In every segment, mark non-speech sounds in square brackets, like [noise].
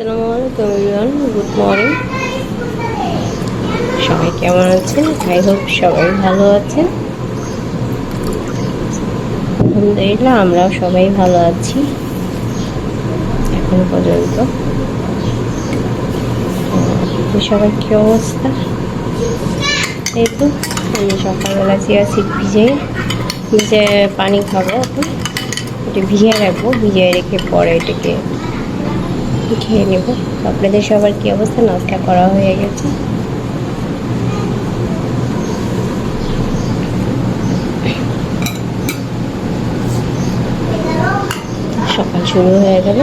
আসসালামু আলাইকুম good morning. সবাই কেমন আছেন? আই হোপ সবাই ভালো আছেন। আলহামদুলিল্লাহ, আমরাও সবাই ভালো আছি। এখন পর্যন্ত। সবার কি অবস্থা? এই তো, আমি সকালবেলা চিয়া সিট ভিজে ভিজে পানি খাব এটা ভিজিয়ে রাখব, ভিজিয়ে রেখে পরে এটাকে খেয়ে নেব। আপনাদের সবার কি অবস্থা? নাস্তা করা হয়ে গেছে। সকাল শুরু হয়ে গেল।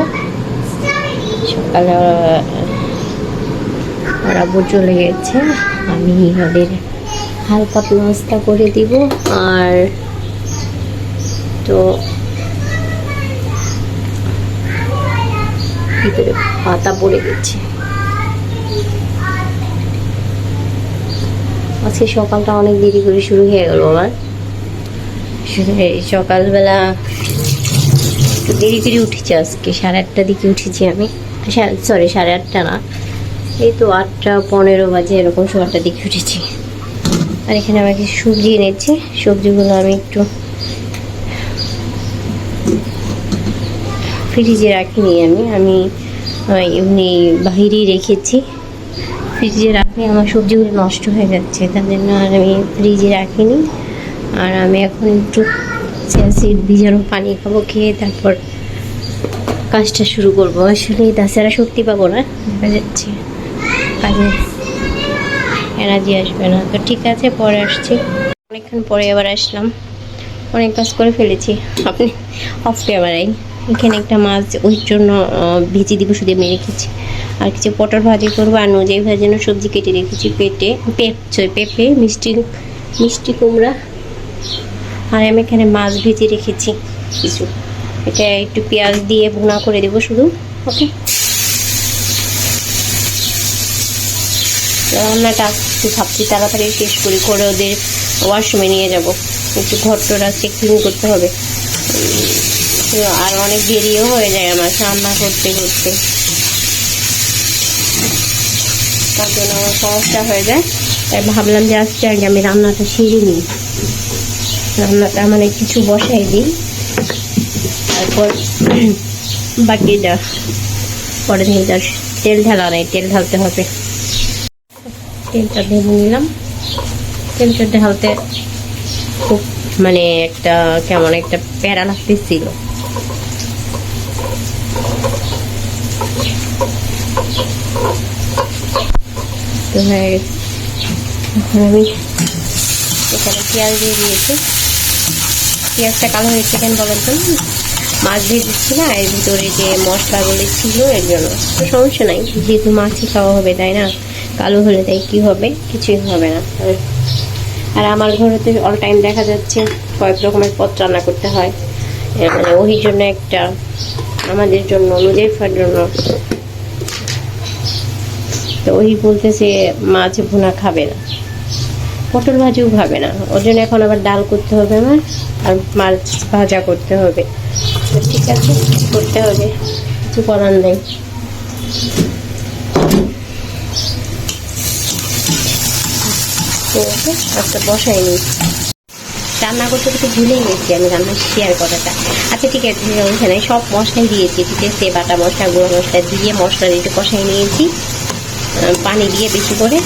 সকালে আব্বু চলে গেছে। আমি ওদের হালকা নাস্তা করে দিব। আর তো ভিতরে। পাতা পড়ে গেছে আজকে সকালটা অনেক দেরি করে শুরু হয়ে গেল আমার। সকালবেলা দেরি করে উঠেছি আজকে। সাড়ে আটটার দিকে উঠেছি আমি। সরি সাড়ে আটটা না। এই তো আটটা পনেরো বাজে এরকম সময়টার দিকে উঠেছি। আর এখানে আমাকে সবজি এনেছে। সবজিগুলো আমি একটু ফ্রিজে রাখিনি আমি। আমি এমনি বাহিরেই রেখেছি। ফ্রিজে রাখলে আমার সবজিগুলো নষ্ট হয়ে যাচ্ছে, তার জন্য আর আমি ফ্রিজে রাখিনি। আর আমি এখন একটু সিড ভিজানো পানি খাব, খেয়ে তারপর কাজটা শুরু করব। আসলে তাছাড়া শক্তি পাবো না, দেখা যাচ্ছে। কাজে এনার্জি আসবে না। তো ঠিক আছে, পরে আসছি। অনেকক্ষণ পরে আবার আসলাম। অনেক কাজ করে ফেলেছি। আপনি অফ ক্যামেরায় এখানে একটা মাছ ওই জন্য ভেজে দিব, শুধু আমি রেখেছি। আর কিছু পটল ভাজি করব আর নজাই ভাজানো সবজি কেটে রেখেছি, পেটে, পেপ পেঁপে, মিষ্টি মিষ্টি কুমড়া। আর আমি এখানে মাছ ভেজে রেখেছি কিছু। এটা একটু পেঁয়াজ দিয়ে ভুনা করে দেবো শুধু, ওকে? রান্নাটা একটু ভাবছি তাড়াতাড়ি শেষ করি, করে ওদের ওয়াশরুমে নিয়ে যাব। একটু ঘরটা ক্লিন করতে হবে। আর অনেক দেরিও হয়ে যায় আমার রান্না করতে করতে। তার জন্য আমার সমস্যা হয়ে যায়। তাই ভাবলাম যে আজকে আগে আমি রান্নাটা সেরে নিই। রান্নাটা মানে কিছু বসাই দিই। তারপর [clears throat] বাকিটা পরে থেকে তার তেল ঢালা নেই, তেল ঢালতে হবে। তেলটা ভেজে নিলাম। তেলটা ঢালতে খুব মানে একটা কেমন একটা প্যারা লাগতেছিল। এখন পেঁয়াজ দিয়ে দিয়েছি। পেঁয়াজটা কালো বলেন তো? মাছ ভেজেছি না, এর ভিতরে যে মশলাগুলো ছিল এর জন্য। সমস্যা নাই, যেহেতু মাছই খাওয়া হবে, তাই না? কালো হলে তাই কি হবে? কিছুই হবে না। আর- আমার ঘরে তো অল টাইম দেখা যাচ্ছে কয়েক রকমের পদ রান্না করতে হয়। মানে ওহির জন্য একটা, আমাদের জন্য মুজাইফার জন্য। তো ওই বলতেছে মাছ ভুনা খাবে না। পটল ভাজিও খাবে না। ওর জন্য এখন আবার ডাল করতে হবে আমার, আর মাছ ভাজা করতে হবে। তো ঠিক আছে করতে হবে, কিছু করার নেই। তো ওকে আচ্ছা বসাই নিই রান্না করতে করতে ভুলেই গেছি আমি রান্না শেয়ার করাটা। আচ্ছা ঠিক আছে, ওইখানে সব মশলাই দিয়েছি, ঠিক আছে, বাটা মশলা, গুঁড়ো মশলা দিয়ে মশলা একটু কষাই নিয়েছি। পানি দিয়ে বেশি করে।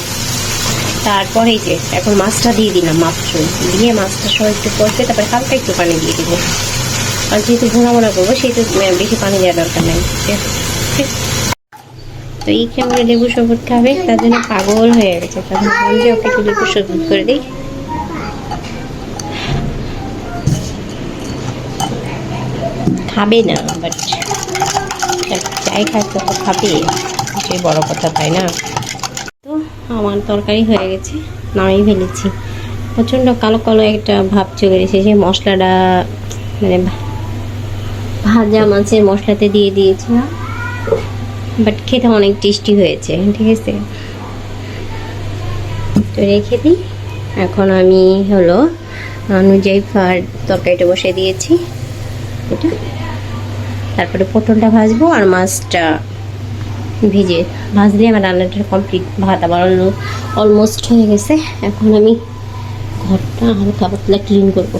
তারপরে যে, এখন মাছটা দিয়ে দিলাম মাত্র দিয়ে মাছটা সহ একটু কষে, তারপরে হালকা একটু পানি দিয়ে দিব। আর যেহেতু ভোনা মোনা করব, সেহেতু বেশি পানি দেওয়ার দরকার নেই। তো এই কেমন লেবু শরবত খাবে? তার জন্য পাগল হয়ে গেছে। ওকে একটু লেবু শরবত করে দিই। খাবে না বাট খায় তো তো খাবে এটাই বড় কথা তাই না? তো আমার তরকারি হয়ে গেছে, নামিয়ে ফেলেছি। প্রচণ্ড কালো কালো একটা ভাব চলে গেছে এসেছে মশলাটা মানে ভাজা মাছের মশলাতে দিয়ে দিয়েছিলাম। বাট খেতে অনেক টেস্টি হয়েছে, ঠিক আছে? তো রেখে দিই। এখন আমি হলো অনুযায়ী ফার তরকারিটা বসে দিয়েছি। এটা। তারপরে পটলটা ভাজবো আর মাছটা ভিজে। ভাজলে আমার রান্নাটা কমপ্লিট ভাত আবার অলমোস্ট হয়ে গেছে। এখন আমি ঘরটা হালকা পাতলা ক্লিন করব।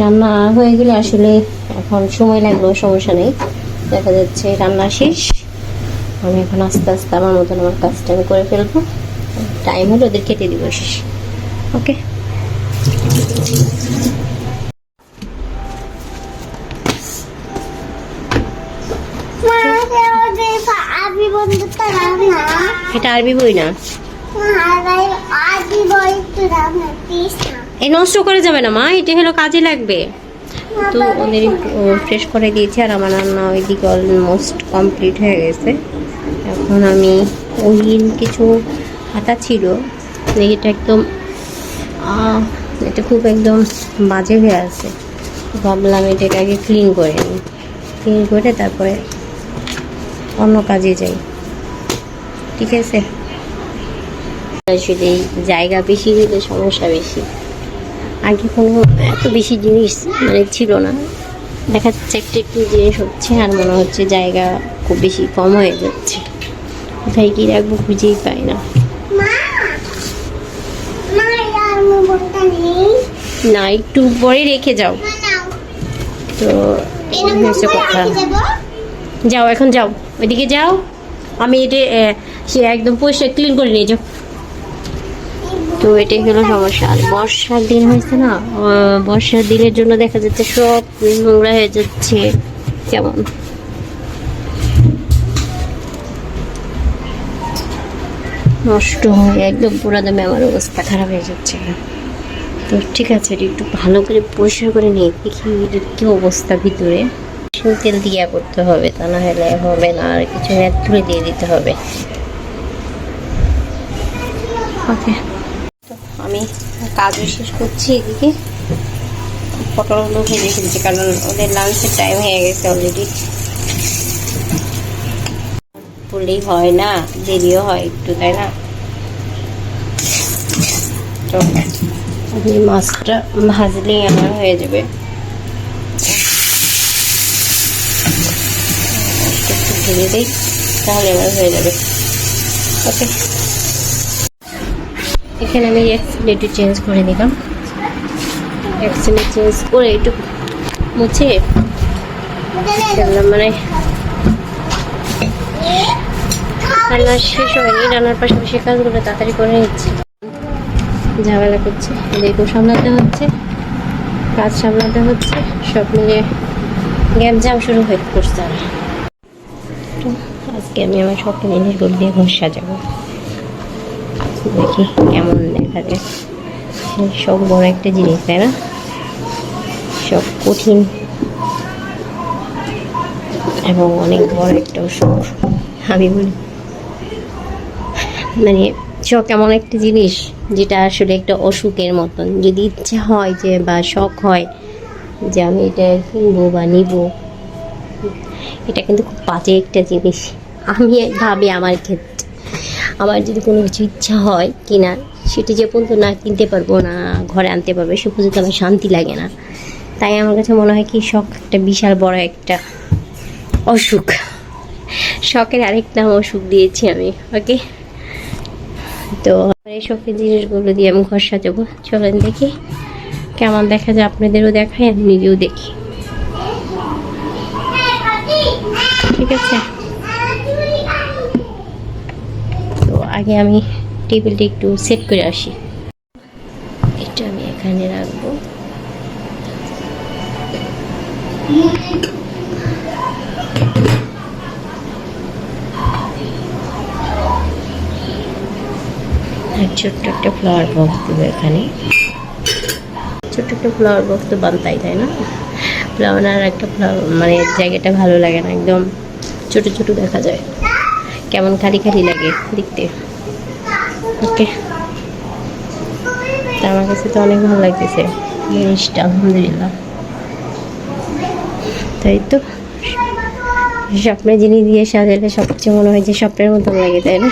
রান্না হয়ে গেলে আসলে এখন সময় লাগলেও সমস্যা নেই। দেখা যাচ্ছে রান্না শেষ। আমি এখন আস্তে আস্তে আমার মতন আমার কাজটা আমি করে ফেলব। টাইম হলে ওদের খেতে দিব শেষ। ওকে এটা আরবি বই না? এই নষ্ট করে যাবে না মা, এটা হলো কাজে লাগবে। তো ওদের ফ্রেশ করে দিয়েছি আর আমার রান্না ওইদিকে অলমোস্ট কমপ্লিট হয়ে গেছে। এখন আমি ওই কিছু হাতা ছিল এটা একদম এটা খুব একদম বাজে হয়ে আছে। ভাবলাম এটাকে আগে ক্লিন করে নিই। ক্লিন করে তারপরে অন্য কাজে যাই। ঠিক আছে? আসলে জায়গা বেশি দিলে সমস্যা বেশি। আগে কোনো এত বেশি জিনিস মানে ছিল না। দেখা যাচ্ছে একটা একটু জিনিস হচ্ছে আর মনে হচ্ছে জায়গা খুব বেশি কম হয়ে যাচ্ছে। কোথায় কি রাখব খুঁজেই পাই না। না একটু পরে রেখে যাও। তো হচ্ছে কথা। যাও এখন যাও। ওইদিকে যাও। আমি এটা একদম পরিষ্কার ক্লিন করে নিয়ে যাও তো এটাই হলো সমস্যা। আর বর্ষার দিন হয়েছে না বর্ষার দিনের জন্য দেখা যাচ্ছে সব নোংরা হয়ে যাচ্ছে। কেমন? নষ্ট হয়ে, একদম পুরো দামে আমার অবস্থা খারাপ হয়ে যাচ্ছে। তো ঠিক আছে একটু ভালো করে পরিষ্কার করে নিই দেখি কি অবস্থা ভিতরে। সরষের তেল দিয়া করতে হবে তা না হলে হবে না আর কিছু তুলে দিয়ে দিতে হবে। ওকে। তো আমি কাজও শেষ করছি এদিকে। পটলগুলো ভেজে ফেলছি কারণ ওদের লাঞ্চের টাইম হয়ে গেছে অলরেডি বললেই হয় না দেরিও হয় একটু তাই না? তো মাছটা ভাজলেই আমার হয়ে যাবে। ভেজে দিই, তাহলে আমার হয়ে যাবে। ওকে এখানে আমি এক্সেল একটু চেঞ্জ করে দিলাম এক্সেলে চেঞ্জ করে একটু মুছে মানে রান্না শেষ হয়নি, রান্নার পাশাপাশি কাজগুলো তাড়াতাড়ি করে নিচ্ছি। ঝামেলা করছে এদেরকেও সামলাতে হচ্ছে, কাজ সামলাতে হচ্ছে, সব মিলিয়ে গ্যাপ জাম শুরু হয়ে করছে আর। আজকে আমি আমার সব জিনিসগুলো দিয়ে ঘর সাজাবো। দেখি কেমন দেখা যায়। সব বড় একটা জিনিস, তাই না? সব কঠিন এবং অনেক বড় একটা অসুখ আমি বলি। মানে শখ এমন একটা জিনিস যেটা আসলে একটা অসুখের মতন। যদি ইচ্ছা হয় যে বা শখ হয় যে আমি এটা কিনবো বা নিব, এটা কিন্তু খুব বাজে একটা জিনিস। আমি ভাবি আমার ক্ষেত্রে। আমার যদি কোনো কিছু ইচ্ছা হয় কিনা, সেটা যে পর্যন্ত না কিনতে পারব না, ঘরে আনতে পারব, সে পর্যন্ত আমার শান্তি লাগে না। তাই আমার কাছে মনে হয় কি, শখ একটা বিশাল বড় একটা অসুখ। শখের আরেক নাম অসুখ দিয়েছি আমি, ওকে? তো এই শখের জিনিসগুলো দিয়ে আমি ঘর সাজাবো। চলেন দেখি, কেমন দেখা যায়, আপনাদেরও দেখায় আমি নিজেও দেখি। ঠিক আছে তো আগে আমি টেবিলটা একটু সেট করে আসি। এটা আমি এখানে রাখব। ছোট্ট একটা ফ্লাওয়ার বক্স দেবো এখানে। ছোট্ট একটা ফ্লাওয়ার বক্স তো বানতাই, তাই না? ফ্লাওয়ার আর একটা ফ্লাওয়ার মানে জায়গাটা ভালো লাগে না, একদম ছোট ছোট দেখা যায়। কেমন খালি খালি লাগে দেখতে। ওকে। আমার কাছে তো অনেক ভালো লাগতেছে জিনিসটা, আলহামদুলিল্লাহ। তাই তো, স্বপ্নের জিনিস দিয়ে সাজালে সবচেয়ে মনে হয় যে স্বপ্নের মতন লাগে, তাই না?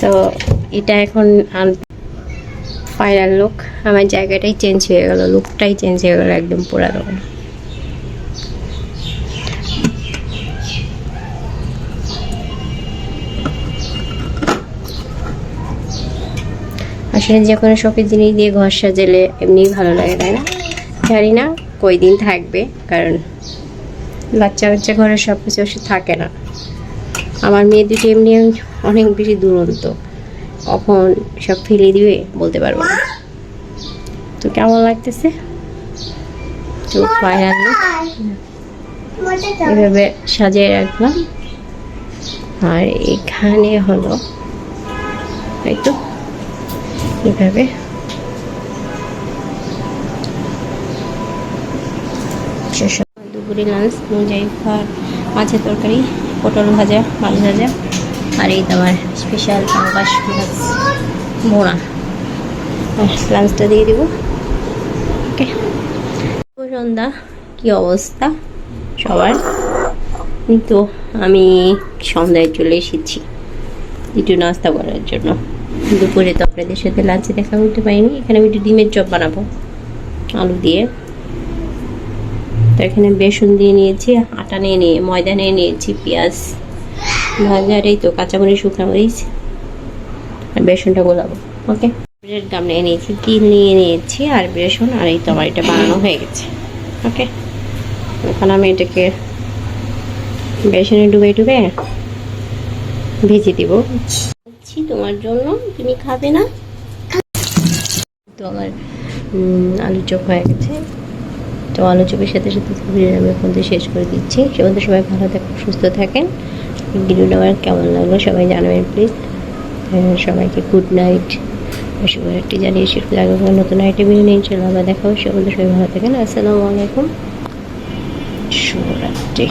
তো এটা এখন ফাইনাল লুক আমার জায়গাটাই চেঞ্জ হয়ে গেল লুকটাই চেঞ্জ হয়ে গেল একদম পুরা আসলে যে কোনো শখের জিনিস দিয়ে ঘর সাজালে এমনিই ভালো লাগে, তাই না? জানি না কই দিন থাকবে, কারণ বাচ্চা বাচ্চা ঘরে সব কিছু থাকে না। আমার মেয়ে দুটো এমনি অনেক বেশি দুরন্ত। কখন সব ফেলে দিবে বলতে পারব না। তো কেমন লাগতেছে? তো ফাইনালি এভাবে সাজিয়ে রাখলাম। আর এখানে হলো, এই তো। এভাবে। দুপুরে লাঞ্চ অনুযায়ী খাওয়ার মাছের তরকারি, পটল ভাজা, মাছ ভাজা, আর এই তোমার স্পেশাল পাঙ্গাস মাছ বোনা লাঞ্চটা দিয়ে দিব। ওকে সন্ধ্যা, কী অবস্থা সবার? তো আমি সন্ধ্যায় চলে এসেছি। একটু নাস্তা করার জন্য। দুপুরে তো আপনাদের সাথে লাঞ্চে দেখা করতে পারিনি। এখানে আমি একটু ডিমের চপ বানাবো, আলু দিয়ে। তো এখানে বেসন দিয়ে নিয়েছি, আটা নিয়ে নিয়ে, ময়দা নিয়ে নিয়েছি, পেঁয়াজ ভাজার এই তো কাঁচামরিচ শুকনো মরিচ আর বেসনটা গোলাবো, ওকে? ব্রেড গাম নিয়ে নিয়েছি, তিল নিয়ে নিয়েছি, আর বেসন, আর এই তো আমার এটা বানানো হয়ে গেছে, ওকে? এখন আমি এটাকে বেসনে ডুবে ডুবে ভেজে দিব। দিচ্ছি তোমার জন্য। তুমি খাবে না? তো আমার আলু চপ হয়ে গেছে। তো আলু চপের সাথে সাথে ভিডিওটা আমি এখন থেকে শেষ করে দিচ্ছি। সে মধ্যে সবাই ভালো থাকেন সুস্থ থাকেন। ভিডিওটা আমার কেমন লাগল সবাই জানাবেন প্লিজ সবাইকে গুড নাইট শুভরাত্রি জানিয়ে শুরু লাগবে নতুন আইটেম নিয়ে চলো আবার দেখাবো সে মধ্যে সবাই ভালো থাকেন। আসসালামু আলাইকুম। শুভরাত্রি।